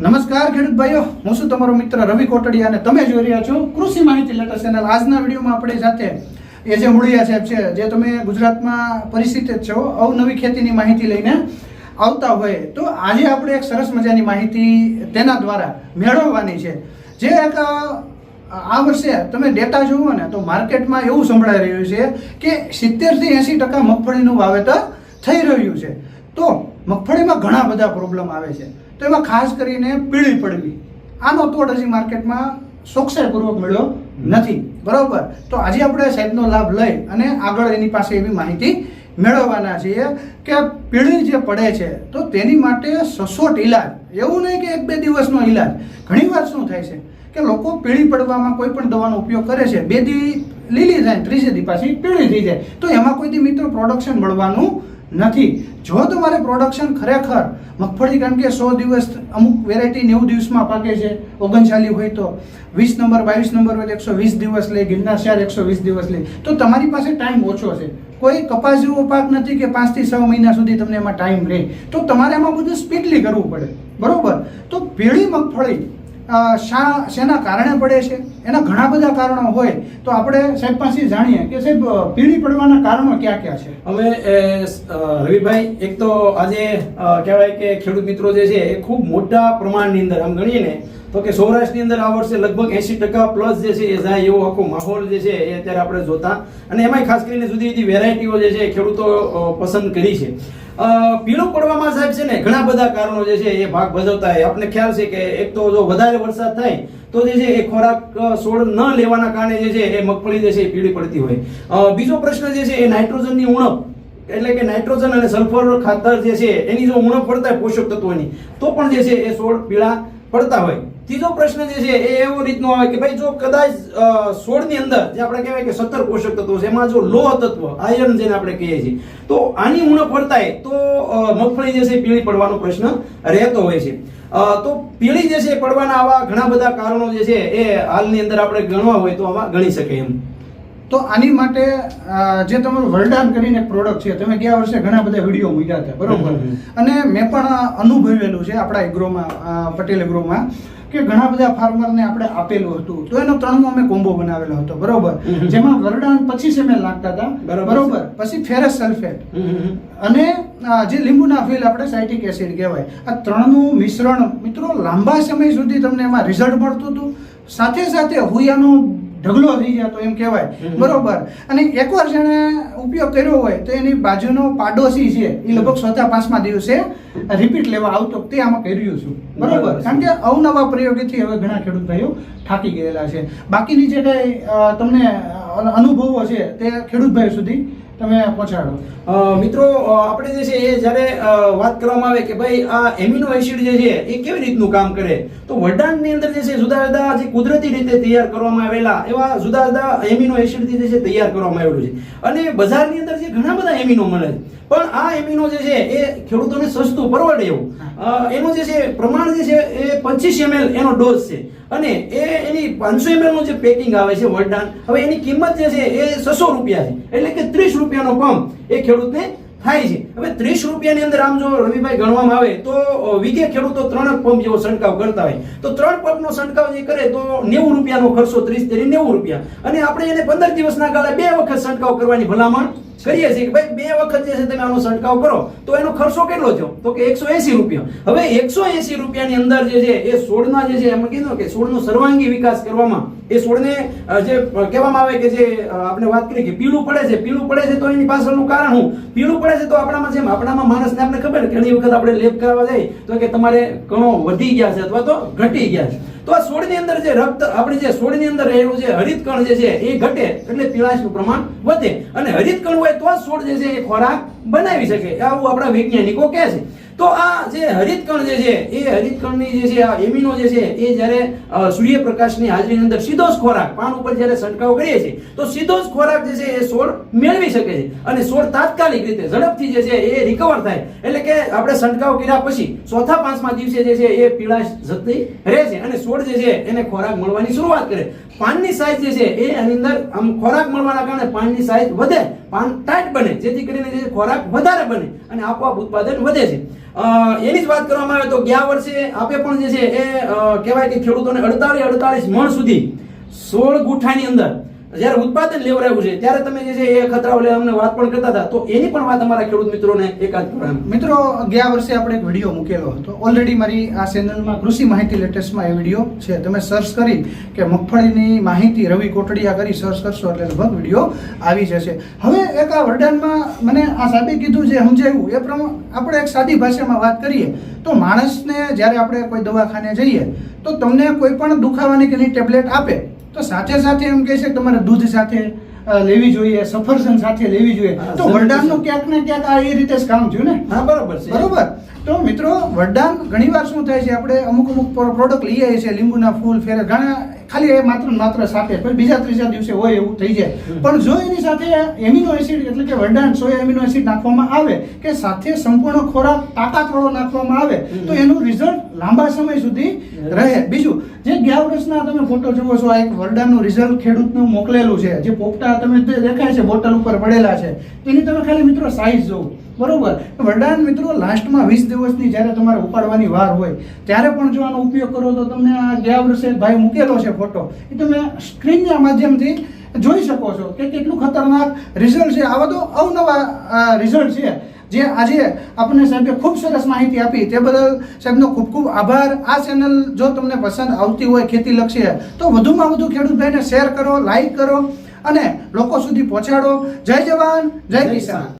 નમસ્કાર ખેડૂત ભાઈઓ, હું છું તમારો મિત્ર રવિ કોટડિયા અને તમે જોઈ રહ્યા છો કૃષિ માહિતી લેટેસ્ટ ચેનલ. આજના વિડીયોમાં આપણી સાથે એ જે મુળિયા સાહેબ છે, જે તમે ગુજરાતમાં પરિચિત છો, અવનવી ખેતીની માહિતી લઈને આવતા હોય, તો આજે આપણે એક સરસ મજાની માહિતી તેના દ્વારા મેળવવાની છે. જે એક આ વર્ષે તમે ડેટા જુઓ ને, તો માર્કેટમાં એવું સંભળાઈ રહ્યું છે કે સિત્તેરથી એંસી ટકા મગફળીનું વાવેતર થઈ રહ્યું છે. તો મગફળીમાં ઘણા બધા પ્રોબ્લેમ આવે છે. તો એમાં ખાસ કરીને પીળી પડવી આનો તોડ હજી માર્કેટમાં ચોકસાઈપૂર્વક મળ્યો નથી. બરોબર? તો આજે આપણે સાહેબનો લાભ લઈ અને આગળ એની પાસે એવી માહિતી મેળવવાના છીએ કે પીળી જે પડે છે, તો તેની માટે સસોટ ઈલાજ, એવું નહીં કે એક બે દિવસનો ઈલાજ. ઘણીવાર શું થાય છે કે લોકો પીળી પડવામાં કોઈ પણ દવાનો ઉપયોગ કરે છે, બે દી લીલી થાય ત્રીજે દી પાછી પીળી થઈ જાય. તો એમાં કોઈ દી મિત્રો પ્રોડક્શન મળવાનું નથી. જો તમારે પ્રોડક્શન ખરેખર મગફળી, કારણ કે સો દિવસ અમુક વેરાયટી નેવું દિવસમાં પાકે છે ઓગણચાલી હોય તો. વીસ નંબર, બાવીસ નંબર હોય એકસો વીસ દિવસ લે, ગિરનાર ચાર એકસો વીસ દિવસ લે. તો તમારી પાસે ટાઈમ ઓછો છે. કોઈ કપાસ જેવો પાક નથી કે પાંચથી છ મહિના સુધી તમને એમાં ટાઈમ રહે. તો તમારે એમાં બધું સ્પીડલી કરવું પડે. બરાબર? તો પીળી મગફળી શા, શેના કારણે પડે છે? એના ઘણા બધા કારણો હોય. તો આપણે સાહેબ પાસે જાણીએ કે સાહેબ પીળી પડવાના કારણો ક્યાં ક્યાં છે? હવે રવિભાઈ, એક તો આજે કહેવાય કે ખેડૂત મિત્રો જે છે, એ ખૂબ મોટા પ્રમાણની અંદર, આમ ગણીએ ને તો કે સૌરાષ્ટ્રની અંદર આ વર્ષે લગભગ એસી ટકા પ્લસ જે છે એ જાય એવો આખો માહોલ જે છે એ અત્યારે આપણે જોતા અને એમાંય ખાસ કરીને જુદી જુદી વેરાયટીઓ જે છે ખેડૂતો પસંદ કરી છે પીળો પડવામાં સાહેબ છે ને ઘણા બધા કારણો જે છે એ ભાગ ભજવતા હોય આપણને ખ્યાલ છે કે એક તો જો વધારે વરસાદ થાય તો જે છે એ ખોરાક છોડ ન લેવાના કારણે જે છે એ મગફળી જે છે એ પીળી પડતી હોય બીજો પ્રશ્ન જે છે એ નાઇટ્રોજનની ઉણપ એટલે કે નાઇટ્રોજન અને સલ્ફર ખાતર જે છે એની જો ઉણપ પડતા હોય પોષક તત્વોની તો પણ જે છે એ છોડ પીળા પડતા હોય ત્રીજો પ્રશ્ન જે છે, એ એવો રીતનો આવે કે ભાઈ જો કદાચ સોળની અંદર, જે આપણે કહેવાય કે સત્તર પોષક તત્વો છે, એમાં જો લોહ તત્વ, આયર્ન જેને આપણે કહીએ છીએ, તો આની ઉણપ વર્તાય, તો મગફળી જે છે પીળી પડવાનો પ્રશ્ન રહેતો હોય છે. તો પીળી જે છે પડવાના આવા ઘણા બધા કારણો જે છે, એ હાલની અંદર આપણે ગણવા હોય તો આમાં ગણી શકે એમ. તો આની માટે જે તમારું વરદાન કરીને પ્રોડક્ટ છે તમે ગયા વર્ષે ઘણા બધા વીડિયો મૂક્યા હતા બરોબર. અને મેં પણ અનુભવેલું છે આપણા એગ્રોમાં પટેલ એગ્રોમાં કે ઘણા બધા ફાર્મરને આપણે આપેલું હતું. તો એનો ત્રણનો અમે કોમ્બો બનાવેલો હતો બરોબર? જેમાં. જેમાં વરદાન મેં લાગતા નાખતા હતા બરાબર. પછી ફેરસ સલ્ફેટ. અને જે લીંબુના ફીલ આપણે સાઇટિક એસિડ કહેવાય આ ત્રણનું મિશ્રણ મિત્રો લાંબા સમય સુધી તમને એમાં રિઝલ્ટ મળતું હતું. સાથે સાથે હુયાનો ઢગલો થઈ જતો એમ કહેવાય. બરોબર. અને એકવાર જેણે ઉપયોગ કર્યો હોય તો એની બાજુનો પાડોશી છે એ લગભગ ચોથા પાંચમા દિવસે રિપીટ લેવા આવતો તે આમાં કર્યું છું. બરોબર. બરાબર. કારણ કે અવનવા પ્રયોગથી હવે ઘણા ખેડૂત ભાઈઓ થાકી ગયેલા છે. બાકીની જે કંઈ તમને અનુભવો છે તે ખેડૂત ભાઈઓ સુધી તમે પહોંચાડો. મિત્રો આપણે જે છે એ જ્યારે વાત કરવામાં આવે કે ભાઈ આ એમિનો એસિડ જે છે એ કેવી રીતનું કામ કરે, તો વરદાનની અંદર જે છે જુદા જુદા જે કુદરતી રીતે તૈયાર કરવામાં આવેલા એવા જુદા જુદા એમિનો એસિડથી જે છે તૈયાર કરવામાં આવેલું છે. અને બજારની અંદર જે ઘણા બધા એમિનો મળે છે. પણ આ એમિનો જે છે એ ખેડૂતોને સસ્તું પરવડે એવું. એનું જે છે પ્રમાણ જે છે એ પચીસ એમએલ એનો ડોઝ છે. અને એ એની પાંચસો એમએલનું જે પેકિંગ આવે છે વરદાન હવે એની કિંમત જે છે એ છસો રૂપિયા છે. એટલે કે ત્રીસ રૂપિયાનો પંપ એ ખેડૂતને થાય છે. હવે ત્રીસ રૂપિયાની અંદર આમ જો રવિભાઈ ગણવામાં આવે તો વીઘે ખેડૂતો ત્રણ પંપ જેવો છંટકાવ કરતા હોય. તો ત્રણ પંપનો છંટકાવ જે કરે તો નેવું રૂપિયાનો ખર્ચો ત્રીસ તેરી નેવું રૂપિયા. અને આપણે એને પંદર દિવસના ગાળે બે વખત છંટકાવ કરવાની ભલામણ કરીએ છીએ કે ભાઈ બે વખત જે છે તમે આનો છંટકાવ કરો, તો એનો ખર્ચો કેટલો થયો? તો કે એકસો એસી રૂપિયા. હવે એકસો એસી રૂપિયાની અંદર જે છે, એ છોડના જે છે, એમ કીધું કે છોડનો સર્વાંગી વિકાસ કરવામાં, એ છોડને જે કહેવામાં આવે કે જે આપણે વાત કરી કે પીળું પડે છે, પીળું પડે છે તો એની પાછળનું કારણ શું? પીળું પડે છે તો આપણામાં જેમ, આપણામાં માણસને આપણે ખબર ઘણી વખત આપણે લેપ કરાવવા જાય, તો કે તમારે કણો વધી ગયા છે અથવા તો ઘટી ગયા છે. તો આ છોડની અંદર જે રક્ત, આપણે જે છોડની અંદર રહેલું જે હરિત કણ જે છે, એ ઘટે, એટલે પીળાશનું પ્રમાણ વધે. અને હરિત કણું હોય તો જ છોડ જે છે એ ખોરાક બનાવી શકે. આવું આપણા વૈજ્ઞાનિકો કહે છે. તો આ જે હરિત કણ જે છે, એ હરિત કણની જે છે, આ એમિનો જે છે, એ જ્યારે સૂર્યપ્રકાશની હાજરીની અંદર સીધો જ ખોરાક, પાન ઉપર જ્યારે છંટકાવ કરીએ છીએ, તો સીધો જ ખોરાક જે છે, એ છોડ મેળવી શકે છે. અને છોડ તાત્કાલિક રીતે, ઝડપથી જે છે, એ રિકવર થાય. એટલે કે આપણે છંટકાવ કર્યા પછી, ચોથા પાંચમા દિવસે જે છે, એ પીળાશ જતી રહે છે. અને છોડ જે છે, એને ખોરાક મળવાની શરૂઆત કરે. પાનની સાઈઝ જે છે એની અંદર આમ ખોરાક મળવાના કારણે પાનની સાઈઝ વધે. પાન ટાઈટ બને, જેથી કરીને જે ખોરાક વધારે બને અને આપોઆપ ઉત્પાદન વધે છે. એની જ વાત કરવામાં આવે તો ગયા વર્ષે આપે પણ જે છે એ કહેવાય કે ખેડૂતોને અડતાલીસ અડતાલીસ મણ સુધી સોળ ગુઠાની અંદર જ્યારે ઉત્પાદન લેવડાવ્યું છે, ત્યારે તમે જે છે એ ખતરાઓ લેવા અમને વાત પણ કરતા હતા, તો એની પણ વાત અમારા ખેડૂત મિત્રોને એકાદ મિત્રો, ગયા વર્ષે આપણે એક વીડિયો મૂકેલો હતો. ઓલરેડી મારી આ ચેનલમાં કૃષિ માહિતી લેટેસ્ટમાં એ વીડિયો છે. તમે સર્ચ કરી કે મગફળીની માહિતી રવિ કોટડિયા કરી સર્ચ કરશો એટલે લગભગ વીડિયો આવી જશે. હવે એક આ વરદાનમાં મને આ સાહેબે કીધું જે સમજાવ્યું એ પ્રમાણે આપણે એક સાદી ભાષામાં વાત કરીએ, તો માણસને જ્યારે આપણે કોઈ દવાખાને જઈએ, તો તમને કોઈ પણ દુખાવાની કે ટેબ્લેટ આપે તો સાથે સાથે એમ કહે છે કે તમારે દૂધ સાથે લેવી જોઈએ સફરજન સાથે લેવી જોઈએ. તો. વરદાનનું ક્યાંક ને ક્યાંક આ એ રીતે જ કામ થયું ને? હા બરોબર છે. બરોબર. તો મિત્રો વરદાન ઘણીવાર શું થાય છે? આપણે અમુક અમુક પ્રોડક્ટ લઈ આવીએ છીએ લીંબુના ફૂલ ફેરે ઘણા ખાલી એ માત્ર માત્ર સાથે. પછી બીજા ત્રીજા દિવસે હોય એવું થઈ જાય. પણ જો એની સાથે એમિનો એસિડ એટલે કે વરદાન સોયા એમિનો એસિડ નાખવામાં આવે કે સાથે સંપૂર્ણ ખોરાક તાકાતવાળો નાખવામાં આવે તો એનું રિઝલ્ટ લાંબા સમય સુધી રહે. બીજું, જે ગયા વર્ષના તમે ફોટો જુઓ છો, આ એક વરડાનું રિઝલ્ટ ખેડૂતનું મોકલેલું છે. જે પોપટા તમે દેખાય છે, બોટલ ઉપર પડેલા છે. એની તમે ખાલી મિત્રો સાઈઝ જોવો બરોબર? વરદાન મિત્રો લાસ્ટમાં વીસ દિવસની જ્યારે તમારે ઉપાડવાની વાર હોય, ત્યારે પણ જો આનો ઉપયોગ કરો તો તમને આ ગયા વર્ષે ભાઈ મૂકેલો છે ફોટો એ તમે સ્ક્રીનના માધ્યમથી જોઈ શકો છો કે કેટલું ખતરનાક રિઝલ્ટ છે. આવા તો અવનવા રિઝલ્ટ છે. જે આજે આપણને સાહેબે ખૂબ સરસ માહિતી આપી. તે બદલ સાહેબનો ખૂબ ખૂબ આભાર. આ ચેનલ જો તમને પસંદ આવતી હોય, ખેતી લક્ષી તો વધુમાં વધુ ખેડૂત ભાઈને શેર કરો લાઈક કરો અને લોકો સુધી પહોંચાડો. જય જવાન, જય કિસાન.